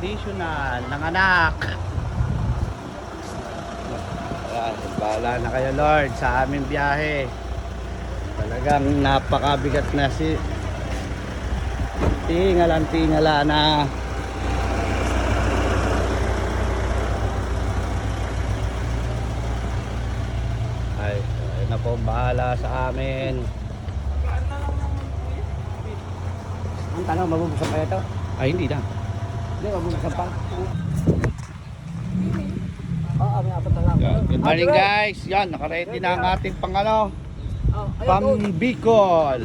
traditional ng anak. Ayan, bahala na kayo Lord sa aming biyahe. Talagang napakabigat na si Tingalan tingala na. Ay, ay na po bahala sa amin. Ang tanong, mabubuksan pa ito? Ay, hindi na. Yan. Good morning guys. Yan, nakaready na ang ating pang ano, Oh, pang Bicol.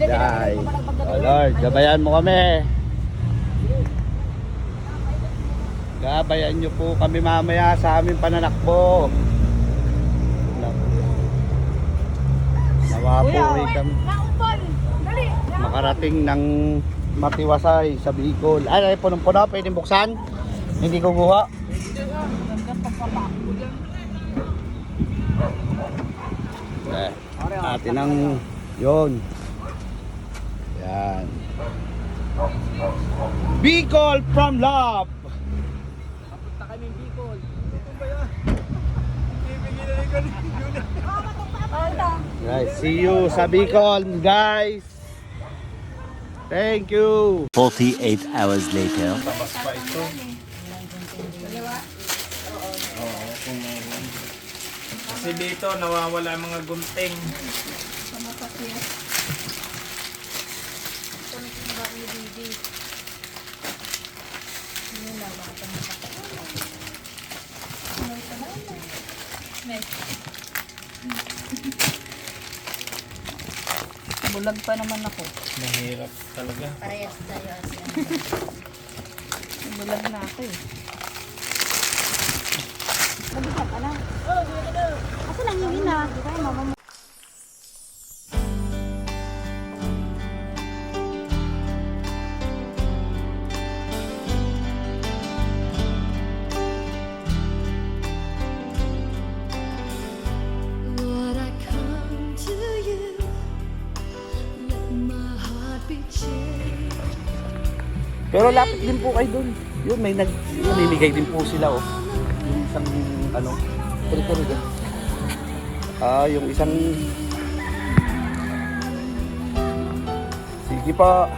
Yay. Oh Lord, gabayan mo kami. Gabayan nyo po kami mamaya sa aming pananakbo. Nawa po rin kami makarating ng matiwasay sa Bicol. Ay, ay punong-puno, pwedeng buksan? Hindi ko buha. Eh, atin ang yun. Yan. Bicol from love. Punta kami Bicol. Guys, see you sa Bicol, guys. Thank you. 48 hours later. Kasi dito nawawala mga gunting. Bulag pa naman ako. Mahirap talaga. Parehas tayo asi. Bulag na ako eh. Pero lapit din po kayo dun. Yun, may nag, yun, din po sila, oh. Yung isang, ano, puro-puro dun. Ah, yung isang... Sige pa.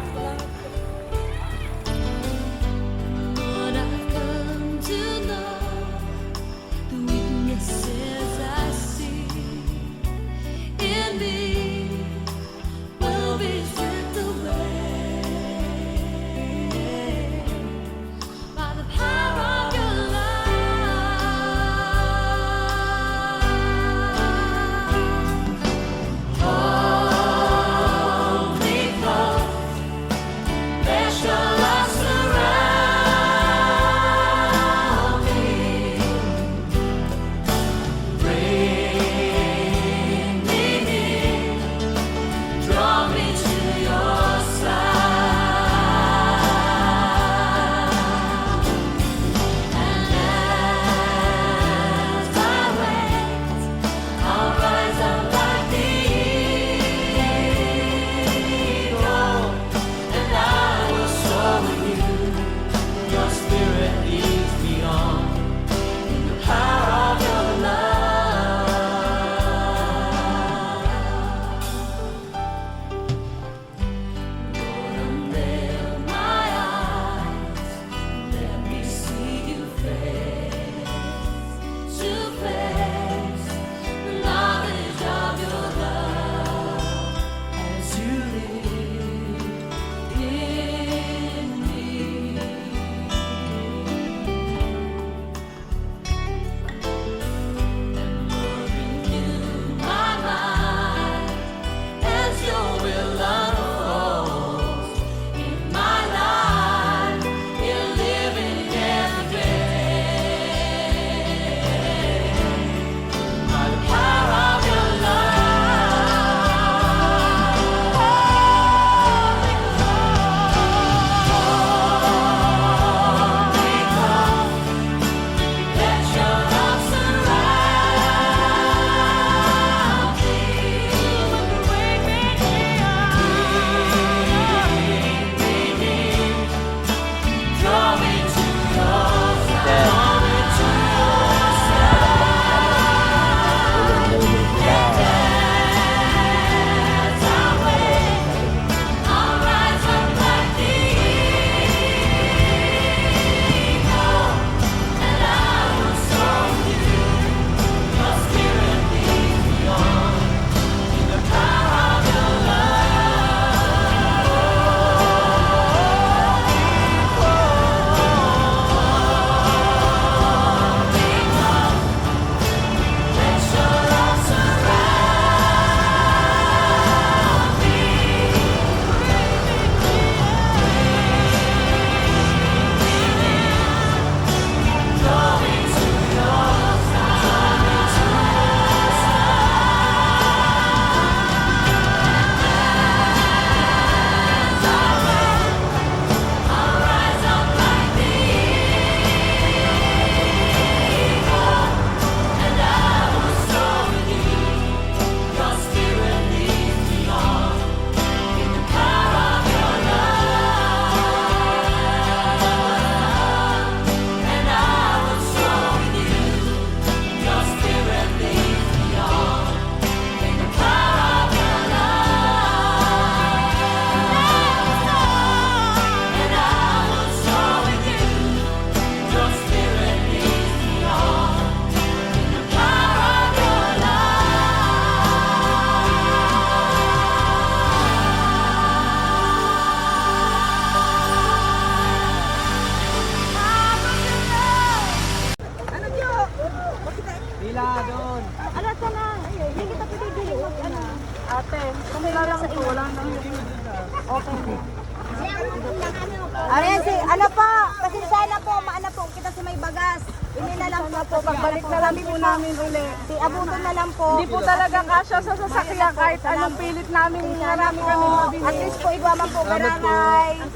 Ayan si, ano po, kasi sana po, maana po, kita si may bagas. Hindi na lang po po, pagbalik na lang po namin uli. Si abutin na lang po. Hindi po talaga kasya sa sasakyan kahit anong pilit namin marami kami mabili. At least po, igwaman po, barangay. No?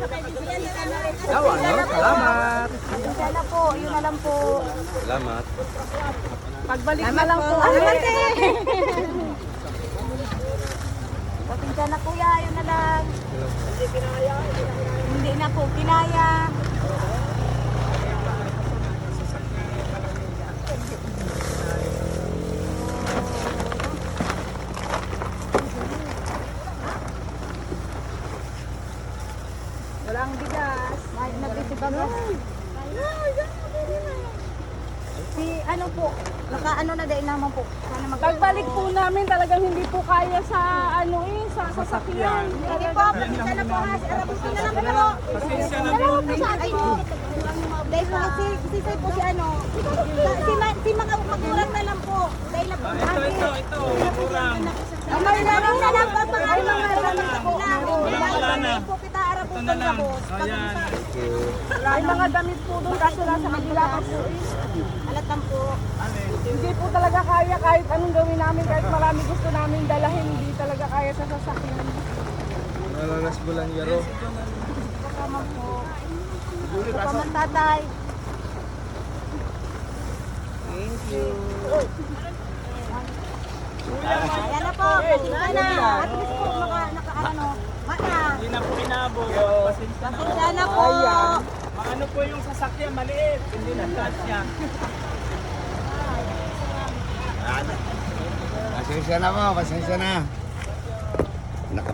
Salamat. Pasensya na po, yun na lang po. Salamat. Pagbalik na lang po. Ano ulit. man Pasensya na kuya, yun na lang. Hindi na po, kinaya. Walang bigas. Mahal na bigas. Si ano po, naka ano na din naman po. Sana mag Pagbalik po namin talagang hindi po kaya sa ano eh, sa sasakyan. Sige po, pasensya na po ha. Arabusin na lang po. Pasensya na po. sa akin po. Dahil po si, si, si, po si ano, si, si mga magkurang na lang po. Dahil na po. Ito, ito, ito, magkurang. Ang marilalang na lang po, pag ay mga marilalang na po. Wala na. po kita arabusin na po. May mga damit po doon kaso nasa kabila pa po eh. Alatan po. Hindi po talaga kaya kahit anong gawin namin, kahit marami gusto namin dalahin, hindi talaga kaya sa sasakyan. Nalalas bulan yaro. Kasama po. Kasama tatay. Thank you. Yan na po, pasensya na. At least po, maka, naka, ano. Hindi na po inabot. Pasensya na. Pasensya na po. Ano po yung sasakyan maliit? Hindi na kasya. Pasensya na po, pasensya na. Naka...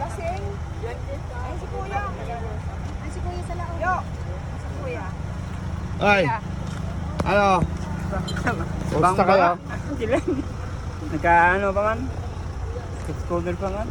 Lasing. Ay, si kuya. Ay, si kuya sa laon. Yo. Si kuya. Ay! Ano? Kumusta kayo? Nagka ano pa man? Scooter pa man?